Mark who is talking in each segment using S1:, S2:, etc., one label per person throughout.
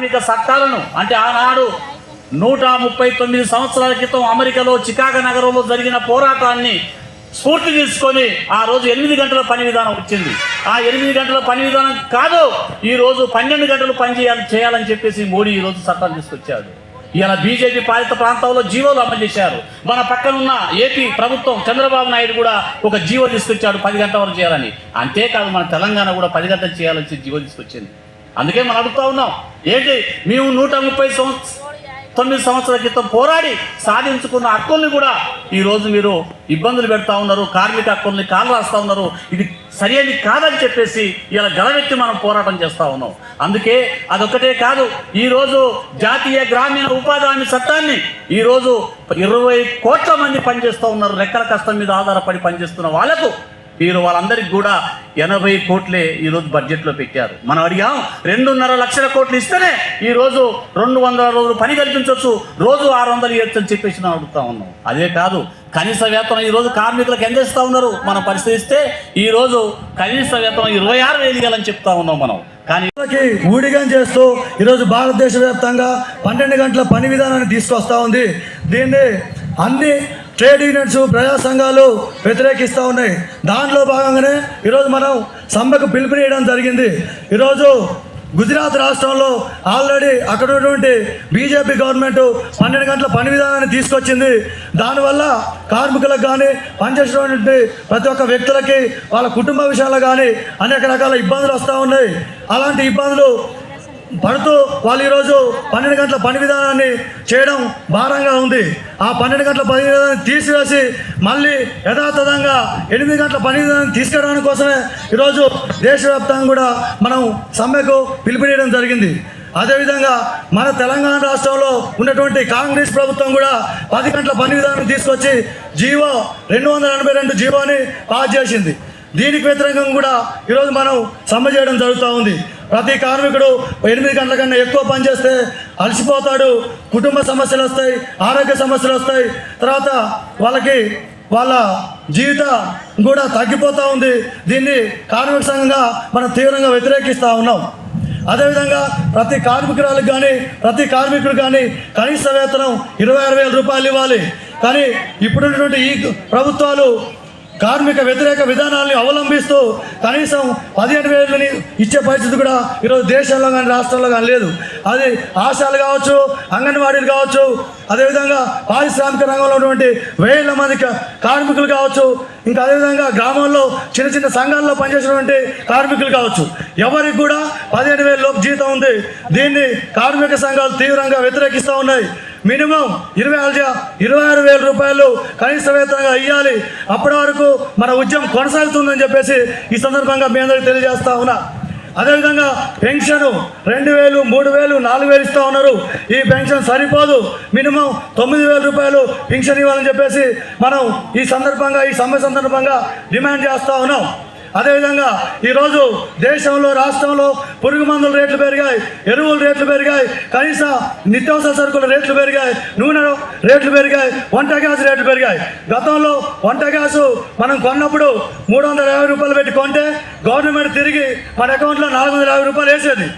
S1: కార్మిక చట్టాలను అంటే ఆనాడు నూట ముప్పై తొమ్మిది సంవత్సరాల క్రితం అమెరికాలో చికాగో నగరంలో జరిగిన పోరాటాన్ని స్ఫూర్తి తీసుకొని ఆ రోజు ఎనిమిది గంటల పని విధానం వచ్చింది. ఆ ఎనిమిది గంటల పని విధానం కాదు ఈ రోజు పన్నెండు గంటలు పని చేయాలి చేయాలని చెప్పేసి మోడీ ఈ రోజు చట్టాలు తీసుకొచ్చాడు. ఇలా బీజేపీ పాలిత ప్రాంతాల్లో జీవోలు అమలు చేశారు. మన పక్కనున్న ఏపీ ప్రభుత్వం చంద్రబాబు నాయుడు కూడా ఒక జీవో తీసుకొచ్చాడు పది గంటల వరకు చేయాలని. అంతేకాదు మన తెలంగాణ కూడా పది గంటలు చేయాలని జీవో తీసుకొచ్చింది. అందుకే మనం అడుగుతా ఉన్నాం. ఏంటి? మేము నూట ముప్పై సంవత్సరం తొమ్మిది సంవత్సరాల క్రితం పోరాడి సాధించుకున్న హక్కుల్ని కూడా ఈరోజు మీరు ఇబ్బందులు పెడతా ఉన్నారు కార్మిక హక్కుల్ని కాలు రాస్తూ ఉన్నారు. ఇది సరైనది కాదని చెప్పేసి ఇలా గలవెత్తి మనం పోరాటం చేస్తూ ఉన్నాం. అందుకే అదొక్కటే కాదు ఈరోజు జాతీయ గ్రామీణ ఉపాధి హామీ చట్టాన్ని ఈరోజు ఇరవై కోట్ల మంది పనిచేస్తూ ఉన్నారు. రెక్కల కష్టం మీద ఆధారపడి పనిచేస్తున్న వాళ్ళకు మీరు వాళ్ళందరికీ కూడా ఎనభై కోట్లే ఈరోజు బడ్జెట్లో పెట్టారు. మనం అడిగాం రెండున్నర లక్షల కోట్లు ఇస్తేనే ఈరోజు రెండు వందల రోజులు పని కల్పించవచ్చు రోజు ఆరు వందలు ఇవ్వచ్చు అని చెప్పేసి నేను అడుగుతా ఉన్నాం. అదే కాదు కనీస వేతనం ఈరోజు కార్మికులకు ఎంత ఇస్తూ ఉన్నారు? మనం పరిశీలిస్తే ఈరోజు కనీస వేతనం ఇరవై ఆరు వేలు ఇవ్వాలని చెప్తా ఉన్నాం మనం. కానీ
S2: ఊడిగం చేస్తూ ఈరోజు భారతదేశ వ్యాప్తంగా పన్నెండు గంటల పని విధానాన్ని తీసుకొస్తా ఉంది. దీన్ని అన్ని ట్రేడ్ యూనియన్స్ ప్రజా సంఘాలు వ్యతిరేకిస్తూ ఉన్నాయి. దాంట్లో భాగంగానే ఈరోజు మనం సమ్మెకు పిలుపునియడం జరిగింది. ఈరోజు గుజరాత్ రాష్ట్రంలో ఆల్రెడీ అక్కడ ఉన్నటువంటి బీజేపీ గవర్నమెంట్ పన్నెండు గంటల పని విధానాన్ని తీసుకొచ్చింది. దానివల్ల కార్మికులకు కానీ పనిచేసినటువంటి ప్రతి ఒక్క వ్యక్తులకి వాళ్ళ కుటుంబ విషయాలు కానీ అనేక రకాల ఇబ్బందులు వస్తూ ఉన్నాయి. అలాంటి ఇబ్బందులు పడుతూ వాళ్ళు ఈరోజు పన్నెండు గంటల పని విధానాన్ని చేయడం భారంగా ఉంది. ఆ పన్నెండు గంటల పని విధానాన్ని తీసివేసి మళ్ళీ యథాతథంగా ఎనిమిది గంటల పని విధానాన్ని తీసుకురావడం కోసమే ఈరోజు దేశవ్యాప్తంగా కూడా మనం సమ్మెకు పిలుపునియడం జరిగింది. అదేవిధంగా మన తెలంగాణ రాష్ట్రంలో ఉన్నటువంటి కాంగ్రెస్ ప్రభుత్వం కూడా పది గంటల పని విధానం తీసుకొచ్చి జీవో రెండు వందల ఎనభై రెండు జీవోని పాస్ చేసింది. దీనికి వ్యతిరేకంగా కూడా ఈరోజు మనం సమ్మె చేయడం జరుగుతూ ఉంది. ప్రతి కార్మికుడు ఎనిమిది గంటల కన్నా ఎక్కువ పనిచేస్తే అలసిపోతాడు కుటుంబ సమస్యలు వస్తాయి ఆరోగ్య సమస్యలు వస్తాయి. తర్వాత వాళ్ళకి వాళ్ళ జీవితం కూడా తగ్గిపోతూ ఉంది. దీన్ని కార్మిక సంఘంగా మనం తీవ్రంగా వ్యతిరేకిస్తూ ఉన్నాం. అదేవిధంగా ప్రతి కార్మికురాలకు కానీ ప్రతి కార్మికుడు కానీ కనీస వేతనం ఇరవై ఆరు వేల రూపాయలు ఇవ్వాలి. కానీ ఇప్పుడున్నటువంటి ఈ ప్రభుత్వాలు కార్మిక వ్యతిరేక విధానాల్ని అవలంబిస్తూ కనీసం పదిహేను వేలని ఇచ్చే పరిస్థితి కూడా ఈరోజు దేశంలో కానీ రాష్ట్రంలో కానీ లేదు. అది ఆశాలు కావచ్చు అంగన్వాడీలు కావచ్చు అదేవిధంగా పారిశ్రామిక రంగంలో ఉన్నటువంటి వేల మంది కార్మికులు కావచ్చు ఇంకా అదేవిధంగా గ్రామాల్లో చిన్న చిన్న సంఘాల్లో పనిచేసినటువంటి కార్మికులు కావచ్చు. ఎవరికి కూడా పదిహేను వేల లోపు జీతం ఉంది. దీన్ని కార్మిక సంఘాలు తీవ్రంగా వ్యతిరేకిస్తూ ఉన్నాయి. మినిమం ఇరవై ఆరు ఇరవై ఆరు వేల రూపాయలు కనీస వేతనంగా ఇవ్వాలి అప్పటి వరకు మన ఉద్యమం కొనసాగుతుందని చెప్పేసి ఈ సందర్భంగా మీ అందరికీ తెలియజేస్తా ఉన్నా. అదేవిధంగా పెన్షన్ రెండు వేలు మూడు వేలు నాలుగు వేలు ఇస్తూ ఉన్నారు. ఈ పెన్షన్ సరిపోదు. మినిమం తొమ్మిది వేల రూపాయలు పెన్షన్ ఇవ్వాలని చెప్పేసి మనం ఈ సందర్భంగా ఈ సమ్మె సందర్భంగా డిమాండ్ చేస్తూ ఉన్నాం. అదేవిధంగా ఈరోజు దేశంలో రాష్ట్రంలో పురుగు మందుల రేట్లు పెరిగాయి ఎరువుల రేట్లు పెరిగాయి కనీస నిత్యావసర సరుకుల రేట్లు పెరిగాయి నూనె రేట్లు పెరిగాయి వంట గ్యాస్ రేట్లు పెరిగాయి. గతంలో వంట గ్యాస్ మనం కొన్నప్పుడు మూడు వందల యాభై రూపాయలు పెట్టి కొంటే గవర్నమెంట్ తిరిగి మన అకౌంట్లో నాలుగు వందల యాభై రూపాయలు వేసేది.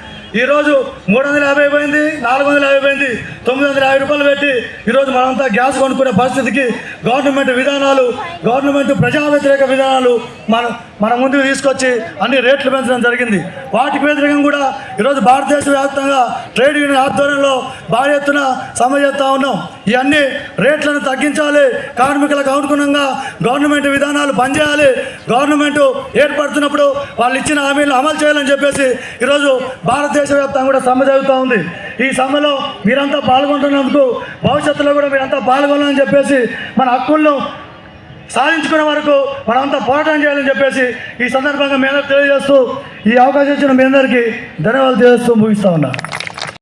S2: ఈరోజు మూడు వందల యాభై పోయింది నాలుగు వందల యాభై పోయింది తొమ్మిది వందల యాభై రూపాయలు పెట్టి ఈరోజు మనంతా గ్యాస్ కొనుక్కునే పరిస్థితికి గవర్నమెంట్ విధానాలు గవర్నమెంట్ ప్రజా వ్యతిరేక విధానాలు మన మన ముందుకు తీసుకొచ్చి అన్ని రేట్లు పెంచడం జరిగింది. వాటికి వ్యతిరేకంగా కూడా ఈరోజు భారతదేశ వ్యాప్తంగా ట్రేడ్ యూనియన్ ఆధ్వర్యంలో భారీ ఎత్తున సమ్మె చేస్తూ ఉన్నాం. ఇవన్నీ రేట్లను తగ్గించాలి. కార్మికులకు అనుగుణంగా గవర్నమెంట్ విధానాలు పనిచేయాలి. గవర్నమెంట్ ఏర్పడుతున్నప్పుడు వాళ్ళు ఇచ్చిన హామీలను అమలు చేయాలని చెప్పేసి ఈరోజు భారతదేశ వ్యాప్తంగా కూడా సమ్మె జరుగుతూ ఉంది. ఈ సమ్మెలో మీరంతా పాల్గొంటున్నందుకు భవిష్యత్తులో కూడా మీరంతా పాల్గొనాలని చెప్పేసి మన హక్కులను సాధించుకునే వరకు మనమంతా పోరాటం చేయాలని చెప్పేసి ఈ సందర్భంగా మీ అందరికి తెలియజేస్తూ ఈ అవకాశం ఇచ్చిన మీ అందరికీ ధన్యవాదాలు తెలియజేస్తూ ముగిస్తా ఉన్నా.